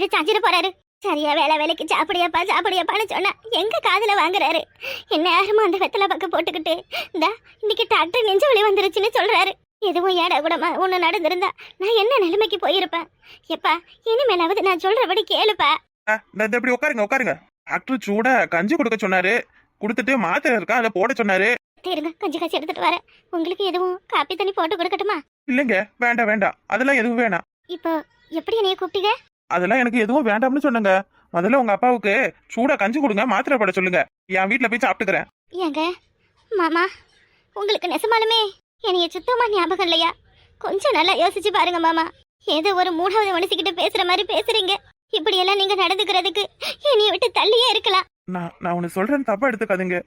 கீழே சாஞ்சிட போறாரு. சரியா வேலை வேலைக்கு சாப்பிடியாப்பா சாப்பிடியாப்பான்னு சொன்னா எங்க காதுல வாங்குறாரு? என்ன யாருமா அந்த வெத்தலை பக்கம் போட்டுக்கிட்டு இந்தா இன்னைக்கு டாக்டர் நெஞ்சு வலி வந்துருச்சுன்னு சொல்றாரு. எதுவும் ஏடா கூடமா ஒண்ணு நடந்திருந்தா நான் என்ன நிலைமைக்கு போயிருப்பேன்? எப்பா இனிமேலாவது நான் சொல்றபடி கேளுப்பா. இப்படி உட்காருங்க உட்காருங்க. டாக்டர் சூடா கஞ்சி கொடுக்க சொன்னாரு. கொடுத்துட்டு மாத்திரை இருக்கா அதை போட சொன்னாரு. இருங்க கஞ்சி காய்ச்சி எடுத்துட்டு வரேன். உங்களுக்கு எதுவும் காப்பி தண்ணி போட்டு கொடுக்கட்டுமா? இல்லைங்க வேண்டாம் வேண்டாம். அதெல்லாம் எதுவும் வேணாம். இப்போ எப்படி என்னைய கூப்பிட்டீங்க? அதெல்லாம் எனக்கு எதுவும் வேண்டாம்னு சொன்னங்க. முதல்ல உங்க அப்பாவுக்கு சூடா கஞ்சி கொடுங்க மாத்திரை போட சொல்லுங்க. என் வீட்ல போய் சாப்பிட்டுக்கிறேன். ஏங்க மாமா உங்களுக்கு நெசமாலுமே என்னைய சுத்தமா ஞாபகம் இல்லையா? கொஞ்சம் நல்லா யோசிச்சு பாருங்க மாமா. ஏதோ ஒரு மூணாவது மனுஷிக்கிட்ட பேசுற மாதிரி பேசுறீங்க. இப்படியெல்லாம் நீங்க நடந்துக்கிறதுக்கு என்னைய விட்டு தள்ளியே இருக்கலாம். நான் நான் உனக்கு சொல்றேன் தப்பா எடுத்துக்காதுங்க.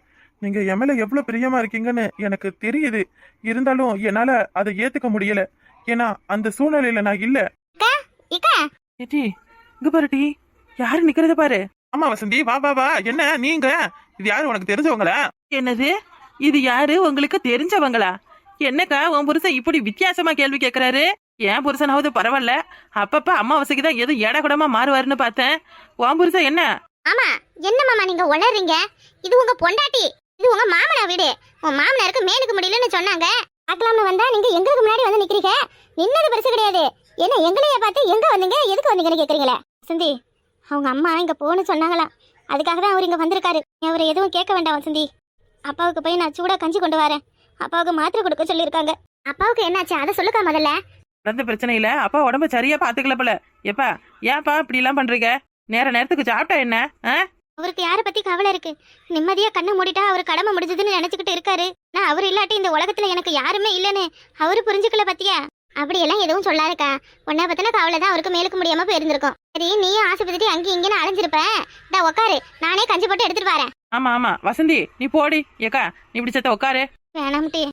நீங்க என் மேல எவ்வளவு பிரியமா இருக்கீங்கன்னு எனக்கு தெரியுது. இருந்தாலும் என்னால அதை ஏத்துக்க முடியல. ஏன்னா அந்த சூழ்நிலையில நான் இல்ல. ஏட்டி இங்க பாரு டி யாரு நிக்கிறத பாரு? ஆமா வசந்தி வா வா வா. என்ன நீங்க இது யாரு உனக்கு தெரிஞ்சவங்களா? என்னது? இது யாரு? உங்களுக்கு தெரிஞ்சவங்களா? என்னக்கா உன் புருஷன் இப்படி வித்தியாசமா கேள்வி கேக்குறாரு? என் புருஷனாவது பரவாயில்ல. அப்பப்ப அம்மாவாசைக்கு தான் எது ஏடகுடமா மாறுவாருன்னு பார்த்தேன். உன் புருஷன் என்ன? ஆமா என்ன மாமா நீங்க உளறீங்க? இது உங்க பொண்டாட்டி. இது உங்க மாமனா வீடு. உன் மாமனாருக்கு மேலுக்கு முடியலன்னு சொன்னாங்க. பார்க்கலாம்னு வந்தா நீங்க எங்களுக்கு முன்னாடி வந்து நிக்கிறீங்க. நின்னது பெருசு கிடையாது. என்ன எங்களைய பார்த்து எங்க வந்தீங்க? எதுக்கு வந்தீங்கன்னு கேக்குறீங்களே? வசந்தி அவங்க அம்மா இங்க போன்னு சொன்னாங்களாம் அதுக்காக தான் அவர் இங்க வந்திருக்காரு. அவரை எதுவும் கேட்க வேண்டாம் வசந்தி அப்பாவுக்கு போய் நான் சூடா கஞ்சி கொண்டு வரேன். அப்பாவுக்கு மாத்திரை கொடுக்க சொல்லியிருக்காங்க. அப்பாவுக்கு என்னாச்சு? அதை சொல்லுக்கா முதல்ல. நடந்த பிரச்சனையில அப்பா உடம்ப சரியா பாத்துக்கல போல. எப்பா ஏன்பா இப்படி எல்லாம் பண்றீங்க? நேர நேரத்துக்கு சாப்பிட்டா என்ன? அவருக்கு யார பத்தி கவலை இருக்கு? நிம்மதியா கண்ணை மூடிட்டா அவர் கடமை முடிஞ்சதுன்னு நினைச்சுக்கிட்டு இருக்காரு. நான் அவர் இல்லாட்டி இந்த உலகத்துல எனக்கு யாருமே இல்லைன்னு அவரு புரிஞ்சுக்கல பத்தியா? அப்படியெல்லாம் எதுவும் சொல்லாதக்கா. உன்னை பத்தின கவலை தான் அவருக்கு மேலுக்கு முடியாம போயிருந்திருக்கும். சரி நீயும் ஆசைப்பட்டுட்டு அங்கேயும் இங்கேயும் அலைஞ்சிருப்ப. இதா உட்காரு நானே கஞ்சி போட்டு எடுத்துட்டு வரேன். ஆமா ஆமா. வசந்தி நீ போடி. ஏக்கா நீ இப்படி செத்த உட்காரு வேணாம்ட்டி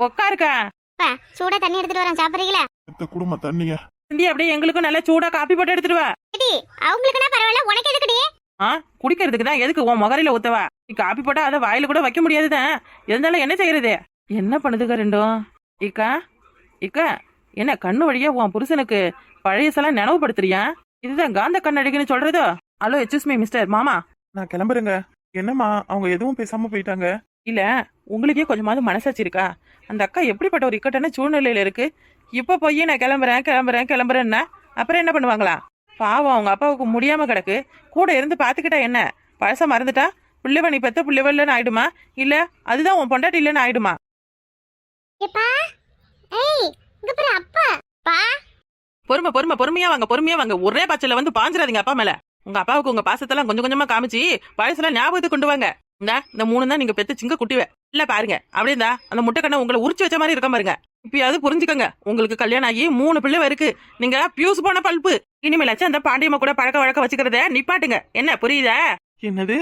உட்காருக்கா அப்பா சூடா தண்ணி எடுத்துட்டு வரேன். சாப்பிடுறீங்களா? இந்த குடும்ப தண்ணிய. வசந்தி அப்படியே எங்களுக்கும் நல்லா சூடா காப்பி போட்டு எடுத்துட்டு வா. ஏடி அவங்களுக்குனா பரவாயில்ல. உனக்கு எதுக்குடி? ஆ குடிக்கிறதுக்கு தான் எதுக்கு? உன் முகரையில ஊத்தவா? நீ காப்பி போட்டா அதை வாயில கூட வைக்க முடியாதுதான் இருந்தாலும் என்ன செய்யறது? என்ன பண்ணுதுங்க ரெண்டும்? இக்கா இக்கா என்ன கண்ணு வழியா உன் புருஷனுக்கு பழையசெல்லாம் நினைவுபடுத்துறியா? இதுதான் காந்த கண்ணடிக்குன்னு சொல்றதோ? ஹலோ எக்ஸ்கூஸ் மீ மிஸ்டர் மாமா. நான் கிளம்புறேங்க. என்னம்மா அவங்க எதுவும் பேசாம போயிட்டாங்க? இல்ல உங்களுக்கே கொஞ்சமாவது மனசாட்சி இருக்கா அந்த அக்கா எப்படிப்பட்ட ஒரு இக்கட்டான சூழ்நிலையில இருக்கு? இப்ப போய் நான் கிளம்புறேன் கிளம்புறேன் கிளம்புறேன்னா அப்புறம் என்ன பண்ணுவாங்களா? பாவம் அவங்க அப்பாவுக்கு முடியாம கிடக்கு. கூட இருந்து பாத்துக்கிட்டா என்ன? பழச மறந்துட்டா? பிள்ளைவ நீ பெத்த பிள்ளைவல்லன்னு ஆயிடுமா? இல்ல அதுதான் உன் பொண்டாட்டி இல்லைன்னு ஆயிடுமா பொறுமை பொறுமை பொறுமையா வாங்க பொறுமையா வாங்க. ஒரே பச்சையில வந்து பாஞ்சிடாதீங்க அப்பா மேல. உங்க அப்பாவுக்கு உங்க பாசத்தெல்லாம் கொஞ்சம் கொஞ்சமா காமிச்சு பழசெல்லாம் ஞாபகத்துக்கு கொண்டு வாங்க. இந்த இந்த மூணு தான் நீங்க பெத்த சிங்க குட்டிவ. இல்ல பாருங்க. அப்படியே இருந்தா அந்த முட்டை கண்ணை உங்களை உரிச்சு வச்ச மாதிரி இருக்க பாருங்க. இப்பயாவது புரிஞ்சுக்கங்க. உங்களுக்கு கல்யாணம் ஆகி மூணு பிள்ளை இருக்கு. நீங்க பியூஸ் போன பல்ப்பு இனிமேலாச்சும் அந்த பாண்டியம்மா கூட பழக்க வழக்க வச்சுக்கிறத நிப்பாட்டுங்க. என்ன புரியுதா? என்னது?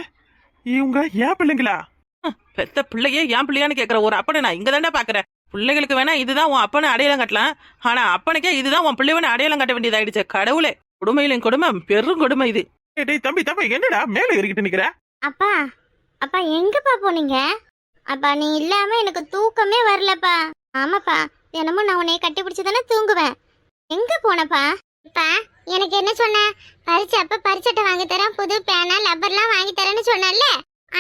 இவங்க ஏன் பிள்ளைங்களா? பெத்த பிள்ளையே என் பிள்ளையான்னு கேக்குற ஒரு அப்பனை நான் இங்க தாண்டா பாக்குறேன். பிள்ளைகளுக்கு வேணா இதுதான் உன் அப்பனை அடையாளம் கட்டலாம். ஆனா அப்பனுக்கே இதுதான் உன் பிள்ளைவனை அடையாளம் கட்ட வேண்டியதாயிடுச்சு கடவுளே கொடுமையிலும் கொடுமை பெரும் கொடுமை இது. டேய் தம்பி தம்பி என்னடா மேல ஏறிக்கிட்டு நிக்கிற? அப்பா அப்பா எங்கப்பா போனீங்க? அப்பா நீ இல்லாம எனக்கு தூக்கமே வரலப்பா. ஆமாப்பா தினமும் நான் உன்னைய கட்டி பிடிச்சி தானே தூங்குவேன். எங்க போனப்பா? அப்பா எனக்கு என்ன சொன்ன? பரிச்சை அப்ப பரிச்சட்டை வாங்கி தரேன் புது பேனா லப்பர்லாம் வாங்கி தரேன்னு சொன்னல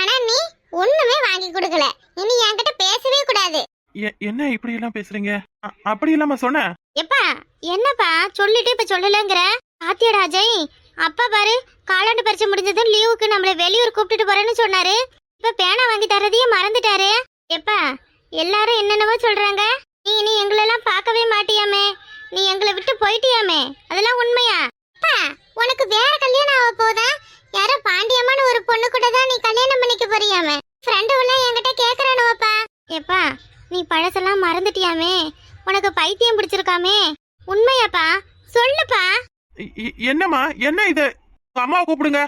ஆனா நீ ஒண்ணுமே வாங்கி கொடுக்கல. இனி என்கிட்ட பேசவே கூடாது. என்ன இப்படி எல்லாம் பேசுறீங்க? அப்படி இல்லாம சொன்ன? எப்பா என்னப்பா? சொல்லிட்டு இப்ப சொல்லலங்கிற? பாத்தியடா அஜய் அப்பா பாரு காலாண்டு பரிச்சை முடிஞ்சதும் லீவுக்கு நம்மள வெளியூர் கூப்பிட்டுட்டு போறேன்னு சொன்னாரு. இப்ப பேனா வாங்கி தரதையே மறந்துட்டாரு. எப்பா எல்லாரும் என்னென்னவோ சொல்றாங்க. நீ இனி எங்களெல்லாம் பார்க்கவே மாட்டியாமே. நீ எங்களை விட்டு போயிட்டியாமே. அதெல்லாம் உண்மையா? அப்பா உனக்கு வேற கல்யாணம் ஆக போதா? யாரோ பாண்டியம்மான்னு ஒரு பொண்ணு கூட தான் நீ கல்யாணம் பண்ணிக்க போறியாமே. ஃப்ரெண்டு எல்லாம் என்கிட்ட கேக்குறானுவப்பா. எப்பா நீ பழசெல்லாம் மறந்துட்டியாமே. உனக்கு பைத்தியம் பிடிச்சிருக்காமே. உண்மையாப்பா? சொல்லுப்பா. என்னம்மா? என்ன இது? அம்மாவை கூப்பிடுங்க.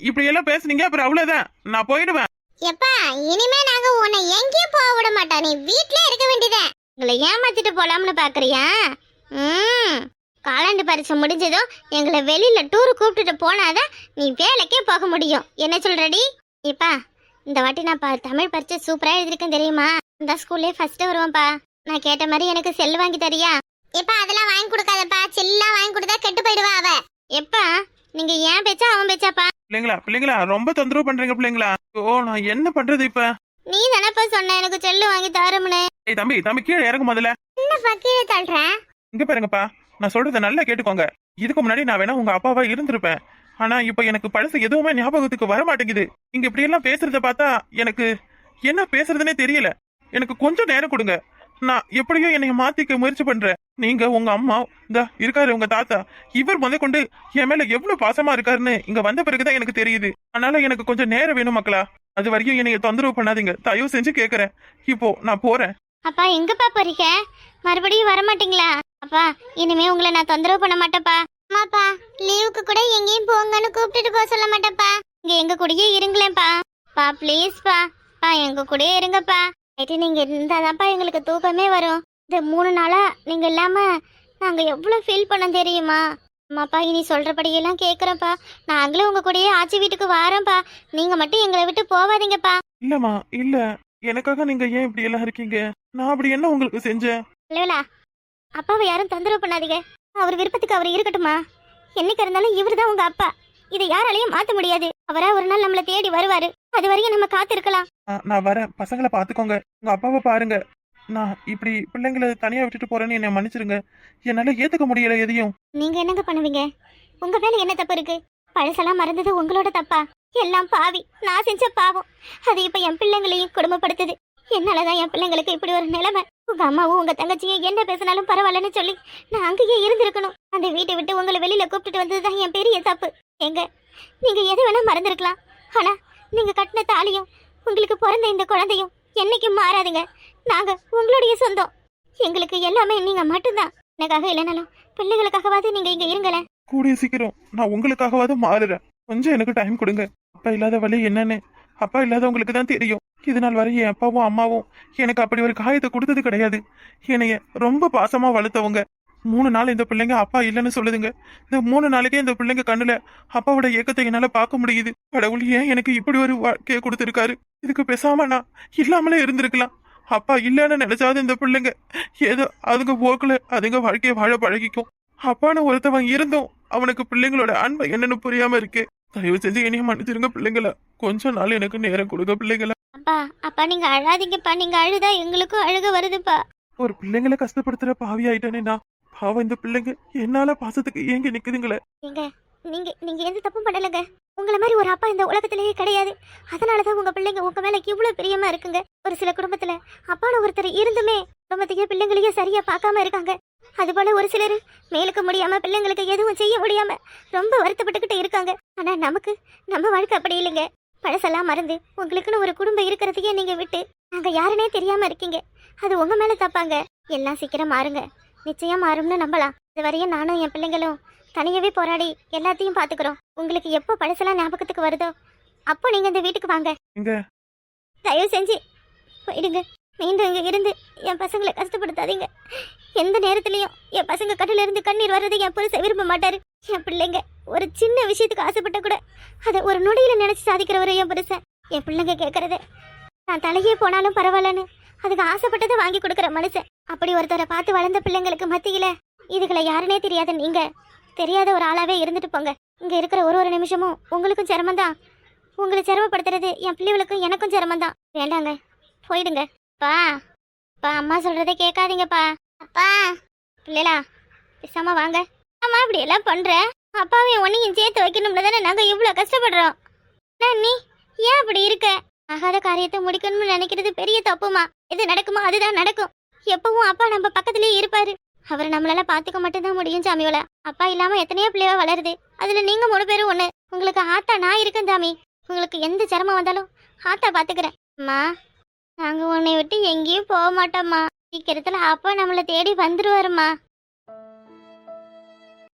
இப்படி எல்லாம் பேசுனீங்க அப்புறம் அவ்வளவுதான். நான் போயிடுவேன். எப்பா இனிமே நாங்க உன்னை எங்கேயும் போக விட மாட்டோம். நீ வீட்லயே இருக்க வேண்டியதே. உங்களை ஏமாத்திட்டு போலாம்னு பாக்குறியா? ம். காலாண்டு பரிசு முடிஞ்சதும் எங்களை வெளியில டூர் கூப்பிட்டுட்டு போனாதான் நீ வேலைக்கே போக முடியும். என்ன சொல்றடி? இப்பா இந்த வாட்டி நான் ப- தமிழ் பரிச்சை சூப்பரா எழுதிருக்கேன் தெரியுமா? இந்த ஸ்கூல்லே ஃபர்ஸ்ட் வருவேன்ப்பா நான் கேட்ட மாதிரி எனக்கு செல் வாங்கி தரியா? எப்பா அதெல்லாம் வாங்கி கொடுக்காதப்பா. செல்லாம் வாங்கி கொடுத்தா கெட்டு போயிடுவா அவ. எப்பா நீங்க ஏன் பேச்சா அவன் பேச்சாப்பா? பிள்ளைங்களா பிள்ளைங்களா ரொம்ப தொந்தரவு பண்றீங்க பிள்ளைங்களா? ஓ நான் என்ன பண்றது இப்ப? நீ தானப்பா சொன்ன எனக்கு செல்லு வாங்கி தரமுன்னு. ஏய் தம்பி தம்பி கீழே இறங்கு முதல்ல. என்னப்பா கீழே தள்ளுறேன் இங்க பாருங்கப்பா நான் சொல்றத நல்லா கேட்டுக்கோங்க. இதுக்கு முன்னாடி நான் வேணா உங்க அப்பாவா இருந்திருப்பேன். ஆனா இப்ப எனக்கு பழசு எதுவுமே ஞாபகத்துக்கு வர மாட்டேங்குது இங்க இப்படி எல்லாம் பேசுறத பார்த்தா எனக்கு என்ன பேசுறதுனே தெரியல. எனக்கு கொஞ்சம் நேரம் கொடுங்க. நான் எப்படியோ என்னைய மாத்திக்க முயற்சி பண்றேன். நீங்க உங்க அம்மா இந்த இருக்காரு உங்க தாத்தா. இவர் முத கொண்டு என் மேல எவ்வளவு பாசமா இருக்காருன்னு இங்க வந்த பிறகுதான் எனக்கு தெரியுது. அதனால எனக்கு கொஞ்சம் நேரம் வேணும் மக்களா. அது வரைக்கும் என்னைய தொந்தரவு பண்ணாதீங்க. தயவு செஞ்சு கேக்குறேன். இப்போ நான் போறேன். அப்பா எங்கப்பா போறீங்க? மறுபடியும் வர மாட்டீங்களா அப்பா இனிமே உங்களை நான் தொந்தரவு பண்ண மாட்டேப்பா அம்மாப்பா லீவுக்கு கூட எங்கேயும் போங்கன்னு கூப்பிட்டுட்டு போக சொல்ல மாட்டேப்பா இங்க எங்க கூடயே இருங்களேன்ப்பா. பா ப்ளீஸ்ப்பா பா. எங்க கூடயே இருங்கப்பா. நைட்டு நீங்க இருந்தாதான்ப்பா எங்களுக்கு தூக்கமே வரும். இந்த மூணு நாளா நீங்க இல்லாம நாங்க எவ்வளவு ஃபீல் பண்ண தெரியுமா? அம்மாப்பா இனி சொல்றபடியெல்லாம் கேக்குறேன்ப்பா. நாங்களும் உங்க கூடயே ஆச்சி வீட்டுக்கு வாரோம்ப்பா. நீங்க மட்டும் எங்களை விட்டு போவாதீங்கப்பா. இல்லம்மா இல்ல. எனக்காக நீங்க ஏன் இப்படி எல்லாம் இருக்கீங்க? நான் அப்படி என்ன உங்களுக்கு செஞ்சேன்? இல்லைங்களா அப்பாவை யாரும் தொந்தரவு பண்ணாதீங்க. அவர் விருப்பத்துக்கு அவர் இருக்கட்டுமா என்னைக்கு இருந்தாலும் இவர் தான் உங்க அப்பா. இதை யாராலையும் மாத்த முடியாது. அவரா ஒரு நாள் நம்மள தேடி வருவாரு. அது வரைக்கும் நம்ம காத்திருக்கலாம். நான் வரேன். பசங்களை பாத்துக்கோங்க உங்க அப்பாவை பாருங்க. நான் இப்படி பிள்ளைங்களை தனியா விட்டுட்டு போறேன்னு என்னை மன்னிச்சிருங்க. என்னால ஏத்துக்க முடியல எதையும். நீங்க என்னங்க பண்ணுவீங்க? உங்க மேல என்ன தப்பு இருக்கு? பழசெல்லாம் மறந்தது உங்களோட தப்பா? எல்லாம் பாவி. நான் செஞ்ச பாவம். அது இப்ப என் பிள்ளைங்களையும் கொடுமைப்படுத்துது என்னாலதான் என் பிள்ளைங்களுக்கு இப்படி ஒரு நிலைமை? உங்க அம்மாவும் உங்க தங்கச்சியும் என்ன பேசினாலும் பரவாயில்லன்னு சொல்லி நான் அங்கேயே இருந்திருக்கணும். அந்த வீட்டை விட்டு உங்களை வெளியில கூப்பிட்டுட்டு வந்ததுதான் என் பெரிய தப்பு. எங்க நீங்க எது வேணா மறந்துருக்கலாம். ஆனா நீங்க கட்டின தாலியும் உங்களுக்கு பிறந்த இந்த குழந்தையும் என்னைக்கும் மாறாதுங்க. நாங்க உங்களுடைய சொந்தம். எங்களுக்கு எல்லாமே நீங்க மட்டும்தான். எனக்காக இல்லைனாலும் பிள்ளைகளுக்காகவாது நீங்க இங்க இருங்களேன். கூடிய சீக்கிரம் நான் உங்களுக்காகவாவது மாறுறேன். கொஞ்சம் எனக்கு டைம் கொடுங்க. அப்பா இல்லாத வழி என்னன்னு? அப்பா இல்லாதவங்களுக்கு தான் தெரியும். இது நாள் வரை என் அப்பாவும் அம்மாவும் எனக்கு அப்படி ஒரு காயத்தை கொடுத்தது கிடையாது. என்னைய ரொம்ப பாசமா வளர்த்தவங்க. மூணு நாள் இந்த பிள்ளைங்க அப்பா இல்லைன்னு சொல்லுதுங்க. இந்த மூணு நாளைக்கே இந்த பிள்ளைங்க கண்ணுல அப்பாவோட ஏக்கத்தை என்னால பார்க்க முடியுது. கடவுள் ஏன் எனக்கு இப்படி ஒரு வாழ்க்கையை கொடுத்துருக்காரு? இதுக்கு பேசாம நான் இல்லாமலே இருந்திருக்கலாம். அப்பா இல்லைன்னு நினைச்சாது இந்த பிள்ளைங்க. ஏதோ அதுங்க போக்குல அதுங்க வாழ்க்கையை வாழ பழகிக்கும். அப்பான்னு ஒருத்தவன் இருந்தும் அவனுக்கு பிள்ளைங்களோட அன்பை என்னன்னு புரியாம இருக்கு. தயவு செஞ்சு என்னைய மன்னிச்சிருங்க பிள்ளைங்கள. கொஞ்ச நாள் எனக்கு நேரம் கொடுங்க பிள்ளைங்கள. அப்பா அப்பா நீங்க அழாதீங்கப்பா. நீங்க அழுதா எங்களுக்கும் அழுக வருதுப்பா. ஒரு பிள்ளைங்களை கஷ்டப்படுத்துற பாவி ஆயிட்டேனே நான். பாவம் இந்த பிள்ளைங்க. என்னால பாசத்துக்கு ஏங்கி நிக்குதுங்களே. நீங்க நீங்க நீங்க எந்த தப்பும் பண்ணலங்க. உங்கள மாதிரி ஒரு அப்பா இந்த உலகத்திலேயே கிடையாது. அதனாலதான் உங்க பிள்ளைங்க உங்க மேல இவ்வளவு பிரியமா இருக்குங்க. ஒரு சில குடும்பத்துல அப்பான்னு ஒருத்தர் இருந்துமே குடும்பத்தையே பிள்ளைங்களையே சரியா பார்க்காம இருக்காங்க. அது போல ஒரு சிலர் மேலுக்கு முடியாம பிள்ளைங்களுக்கு எதுவும் செய்ய முடியாம ரொம்ப வருத்தப்பட்டுக்கிட்டு இருக்காங்க. ஆனா நமக்கு நம்ம வாழ்க்கை அப்படி இல்லைங்க. பழசெல்லாம் மறந்து உங்களுக்குன்னு ஒரு குடும்பம் இருக்கிறதையே நீங்க விட்டு நாங்க யாருனே தெரியாம இருக்கீங்க. அது உங்க மேல தப்பாங்க. எல்லாம் சீக்கிரம் மாறுங்க. நிச்சயம் மாறும்னு நம்பலாம். இது வரையும் நானும் என் பிள்ளைங்களும் தனியாவே போராடி எல்லாத்தையும் பாத்துக்கிறோம். உங்களுக்கு எப்போ பழசெல்லாம் ஞாபகத்துக்கு வருதோ அப்போ நீங்க இந்த வீட்டுக்கு வாங்க. தயவு செஞ்சு போயிடுங்க. மீண்டும் இங்கே இருந்து என் பசங்களை கஷ்டப்படுத்தாதீங்க. எந்த நேரத்துலையும் என் பசங்க கண்ணுல இருந்து கண்ணீர் வர்றதை என் புருஷன் விரும்ப மாட்டாரு. என் பிள்ளைங்க ஒரு சின்ன விஷயத்துக்கு ஆசைப்பட்ட கூட அதை ஒரு நொடியில் நினைச்சு சாதிக்கிறவரை என் புருஷன். என் பிள்ளைங்க கேட்கறது நான் தலையே போனாலும் பரவாயில்லன்னு அதுக்கு ஆசைப்பட்டதை வாங்கி கொடுக்குற மனுஷன். அப்படி ஒருத்தரை பார்த்து வளர்ந்த பிள்ளைங்களுக்கு மத்தியில் இதுகளை யாருனே தெரியாத நீங்க. தெரியாத ஒரு ஆளாவே இருந்துட்டு போங்க. இங்க இருக்கிற ஒரு ஒரு நிமிஷமும் உங்களுக்கும் சிரமம்தான். உங்களை சிரமப்படுத்துறது என் பிள்ளைகளுக்கும் எனக்கும் சிரமம்தான். வேண்டாங்க. போயிடுங்க. பா அப்பா அம்மா சொல்கிறத கேட்காதீங்கப்பா. அப்பா பிள்ளைலா பேசாம வாங்க. அம்மா இப்படி எல்லாம் பண்ற? அப்பாவையும் உன்னையும் சேர்த்து வைக்கணும்ல தானே நாங்க இவ்வளவு கஷ்டப்படுறோம்? நான் நீ ஏன் அப்படி இருக்க? ஆகாத காரியத்தை முடிக்கணும்னு நினைக்கிறது பெரிய தப்புமா? எது நடக்குமோ அதுதான் நடக்கும். எப்பவும் அப்பா நம்ம பக்கத்துலயே இருப்பாரு. அவர் நம்மளால பாத்துக்க மட்டும்தான் முடியும் சாமியோல அப்பா இல்லாம எத்தனையோ பிள்ளைவா வளருது. அதுல நீங்க மூணு பேரும் ஒண்ணு. உங்களுக்கு ஆத்தா நான் இருக்கேன் சாமி. உங்களுக்கு எந்த சிரமம் வந்தாலும் ஆத்தா பாத்துக்கிறேன் அம்மா நாங்கள் உன்னை விட்டு எங்கேயும் போக மாட்டோம்மா. சீக்கிரத்தில் அப்பா நம்மளை தேடி வந்துருவாருமா